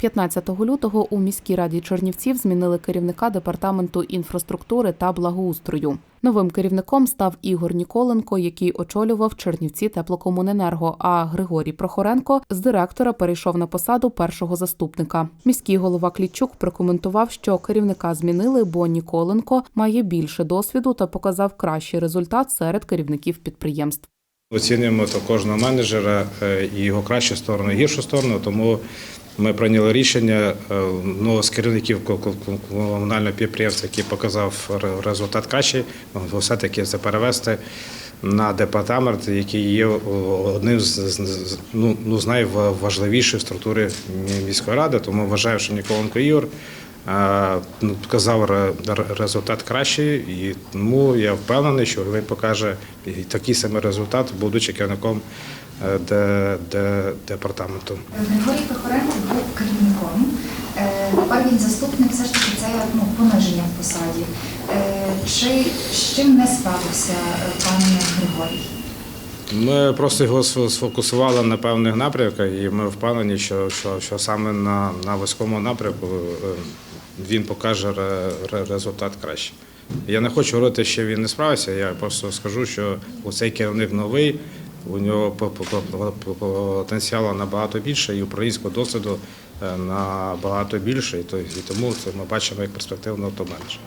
15 лютого у міській раді Чернівців змінили керівника департаменту інфраструктури та благоустрою. Новим керівником став Ігор Ніколенко, який очолював Чернівці теплокомуненерго. А Григорій Прохоренко з директора перейшов на посаду першого заступника. Міський голова Клічук прокоментував, що керівника змінили, бо Ніколенко має більше досвіду та показав кращий результат серед керівників підприємств. Оцінюємо то кожного менеджера е, і його кращу сторону, і гіршу сторону. Тому ми прийняли рішення е, ну, з керівників ко- ко- ко- комунального підприємства, який показав результат кращий, все-таки це перевести на департамент, який є одним з, ну, ну, з найважливіших структури міської ради. Тому вважаю, що Ніколенко Ігор е, ну, показав ре- ре- результат кращий, і тому я впевнений, що він покаже такий самий результат, будучи керівником е, де, де, департаменту. Григорій Прохоренко був керівником. Е, Тепер він заступник, все ж таки це ну, пониження в посаді. Е, Чи з чим не справився е, пан Григорій? Ми просто його сфокусували на певних напрямках, і ми впевнені, що, що, що саме на, на вузькому напрямку е, він покаже ре- ре- результат краще. Я не хочу говорити, що він не справився, я просто скажу, що у цей керівник новий, у нього по- по- по- по- потенціалу набагато більше і українського досвіду е, набагато більше, і тому це ми бачимо як перспективного топ-менеджера.